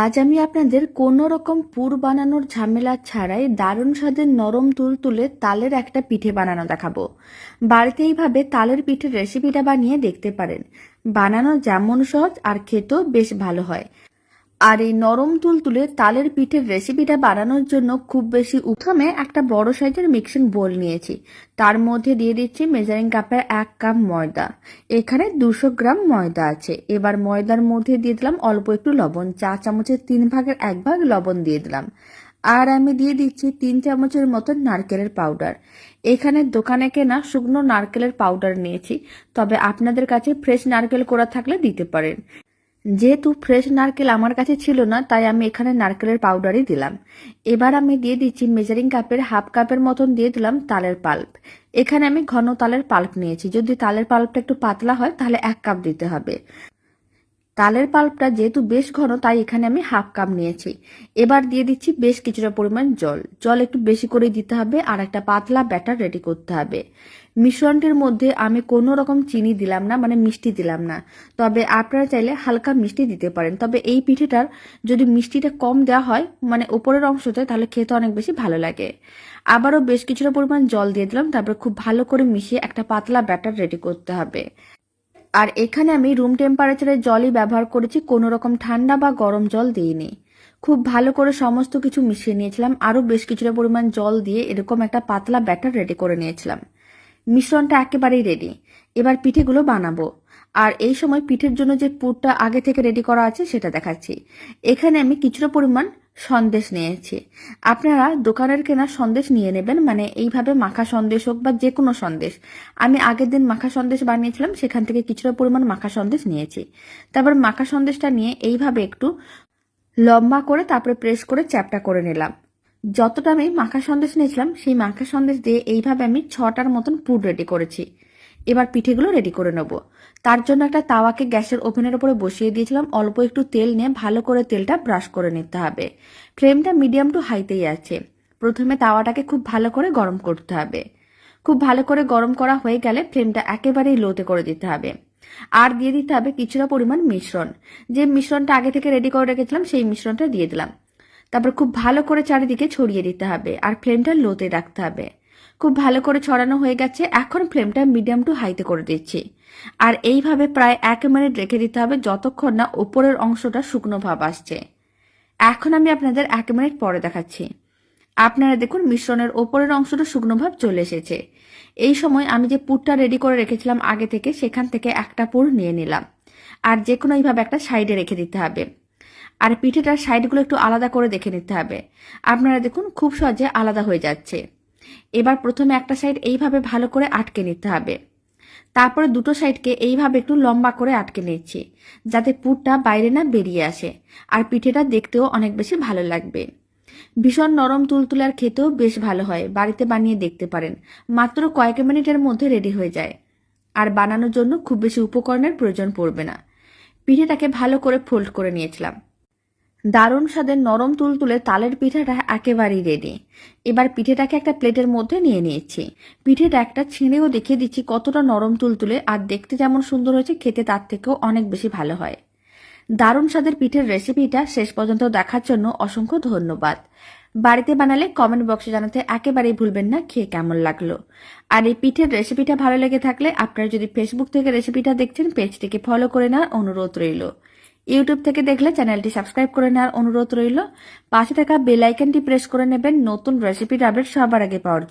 আজ আমি আপনাদের কোনো রকম পুর বানানোর ঝামেলা ছাড়াই দারুণ স্বাদের নরম তুল তুলে তালের একটা পিঠে বানানো দেখাবো। বাড়িতে এইভাবে তালের পিঠের রেসিপিটা বানিয়ে দেখতে পারেন। বানানো যেমন সহজ আর খেতেও বেশ ভালো হয়। আর এই নরম তুলতুলে তালের পিঠের রেসিপিটা বানানোর জন্য খুব বেশি প্রথমে একটা বড় সাইজের মিক্সিং বোল নিয়েছি। তার মধ্যে দিয়ে দিচ্ছি মেজারিং কাপের এক কাপ ময়দা। এখানে দুশো গ্রাম ময়দা আছে। এবার ময়দার মধ্যে দিয়ে দিলাম অল্প একটু লবণ। চা চামচের তিন ভাগের এক ভাগ লবণ দিয়ে দিলাম। আর আমি দিয়ে দিচ্ছি তিন চামচের মতন নারকেলের পাউডার এখানে দোকানে কেনা শুকনো নারকেলের পাউডার নিয়েছি। তবে আপনাদের কাছে ফ্রেশ নারকেল করা থাকলে দিতে পারেন। যেহেতু ফ্রেশ নারকেল আমার কাছে ছিল না, তাই আমি এখানে নারকেলের পাউডারই দিলাম। এবার আমি দিয়ে দিচ্ছি মেজারিং কাপের হাফ কাপের মতন দিয়ে দিলাম তালের পাল্প এখানে আমি ঘন তালের পাল্প নিয়েছি। যদি তালের পাল্পটা একটু পাতলা হয়, তাহলে এক কাপ দিতে হবে। তালের পাল্পটা যেহেতু বেশ ঘন, তাই এখানে আমি হাফ কাপ নিয়েছি। এবার দিয়ে দিচ্ছি বেশ কিছুটা পরিমাণ জল। জল একটু বেশি করে দিতে হবে আর একটা পাতলা ব্যাটার রেডি করতে হবে। মিশ্রণটির মধ্যে আমি কোনো রকম চিনি দিলাম না মানে মিষ্টি দিলাম না। তবে আপনারা চাইলে হালকা মিষ্টি দিতে পারেন। তবে এই পিঠেটার যদি মিষ্টিটা কম দেওয়া হয় মানে ওপরের অংশতে, তাহলে খেতে অনেক বেশি ভালো লাগে। আবারও বেশ কিছুটা পরিমাণ জল দিয়ে দিলাম। তারপরে খুব ভালো করে মিশিয়ে একটা পাতলা ব্যাটার রেডি করতে হবে। আর এখানে আমি রুম টেম্পারেচারের জলই ব্যবহার করেছি, কোনো রকম ঠান্ডা বা গরম জল দিইনি। খুব ভালো করে সমস্ত কিছু মিশিয়ে নিয়েছিলাম, আরও বেশ কিছুটা পরিমাণ জল দিয়ে এরকম একটা পাতলা ব্যাটার রেডি করে নিয়েছিলাম। মিশ্রণটা একেবারেই রেডি এবার পিঠেগুলো বানাবো। আর এই সময় পিঠের জন্য যে পুরটা আগে থেকে রেডি করা আছে সেটা দেখাচ্ছি। এখানে আমি কিছুটা পরিমাণ সন্দেশ নিয়েছি। আপনারা দোকানের কেনা সন্দেশ নিয়ে নেবেন মানে এইভাবে মাখা সন্দেশ হোক বা যে কোনো সন্দেশ। আমি আগের দিন মাখা সন্দেশ বানিয়েছিলাম, সেখান থেকে কিছুটা পরিমাণ মাখা সন্দেশ নিয়েছি। তারপর মাখা সন্দেশটা নিয়ে এইভাবে একটু লম্বা করে তারপরে প্রেস করে চ্যাপটা করে নিলাম। যতটা আমি মাখা সন্দেশ নিয়েছিলাম, সেই মাখা সন্দেশ দিয়ে এইভাবে আমি ছটার মতন পুর রেডি করেছি। এবার পিঠেগুলো রেডি করে নেব। তার জন্য একটা তাওয়াকে গ্যাসের ওভেনের উপরে বসিয়ে দিয়েছিলাম। অল্প একটু তেল নিয়ে ভালো করে তেলটা ব্রাশ করে নিতে হবে। ফ্লেমটা মিডিয়াম টু হাইতেই আছে। প্রথমে তাওয়াটাকে খুব ভালো করে গরম করতে হবে। খুব ভালো করে গরম করা হয়ে গেলে ফ্লেমটা একেবারেই লোতে করে দিতে হবে। আর দিয়ে দিতে হবে কিছুটা পরিমাণ মিশ্রণ। যে মিশ্রণটা আগে থেকে রেডি করে রেখেছিলাম, সেই মিশ্রণটা দিয়ে দিলাম। তারপর খুব ভালো করে চারিদিকে ছড়িয়ে দিতে হবে। আর ফ্লেমটা লোতে রাখতে হবে। খুব ভালো করে ছড়ানো হয়ে গেছে। এখন ফ্লেমটা মিডিয়াম টু হাইতে করে দিচ্ছি। আর এইভাবে প্রায় এক মিনিট রেখে দিতে হবে যতক্ষণ না ওপরের অংশটা শুকনো ভাব আসছে। এখন আমি আপনাদের এক মিনিট পরে দেখাচ্ছি। আপনারা দেখুন মিশ্রণের ওপরের অংশটা শুকনো ভাব চলে এসেছে। এই সময় আমি যে পুরটা রেডি করে রেখেছিলাম আগে থেকে, সেখান থেকে একটা পুর নিয়ে নিলাম। আর যে কোনো এইভাবে একটা সাইডে রেখে দিতে হবে। আর পিঠেটার সাইডগুলো একটু আলাদা করে দেখে নিতে হবে। আপনারা দেখুন খুব সহজে আলাদা হয়ে যাচ্ছে। এবার প্রথমে একটা সাইড এইভাবে ভালো করে আটকে নিতে হবে। তারপরে দুটো সাইডকে এইভাবে একটু লম্বা করে আটকে নিচ্ছি, যাতে পুরটা বাইরে না বেরিয়ে আসে, আর পিঠেটা দেখতেও অনেক বেশি ভালো লাগবে। ভীষণ নরম তুলতুলার খেতেও বেশ ভালো হয়, বাড়িতে বানিয়ে দেখতে পারেন। মাত্র কয়েক মিনিটের মধ্যে রেডি হয়ে যায়। আর বানানোর জন্য খুব বেশি উপকরণের প্রয়োজন পড়বে না। পিঠেটাকে ভালো করে ফোল্ড করে নিয়েছিলাম। দারুণ স্বাদের নরম তুলতুলে তালের পিঠাটা একেবারেই রেডি এবার পিঠেটাকে একটা প্লেটের মধ্যে নিয়ে নিয়েছি। পিঠেটা একটা ছিঁড়েও দেখিয়ে দিচ্ছি কতটা নরম তুলতুলে আর দেখতে যেমন সুন্দর হয়েছে, খেতে তার থেকেও অনেক বেশি ভালো হয়। দারুণ স্বাদের পিঠের রেসিপিটা শেষ পর্যন্ত দেখার জন্য অসংখ্য ধন্যবাদ। বাড়িতে বানালে কমেন্ট বক্সে জানাতে একেবারেই ভুলবেন না, খেয়ে কেমন লাগল? আর এই পিঠের রেসিপিটা ভালো লেগে থাকলে আপনারা যদি ফেসবুক থেকে রেসিপিটা দেখছেন পেজটিকে ফলো করে নেওয়ার অনুরোধ রইল। ইউটিউব থেকে দেখলে চ্যানেলটি সাবস্ক্রাইব করে নেওয়ার অনুরোধ রইল পাশে থাকা বেল আইকনটি প্রেস করে নেবেন নতুন রেসিপির আপডেট সবার আগে পাওয়ার।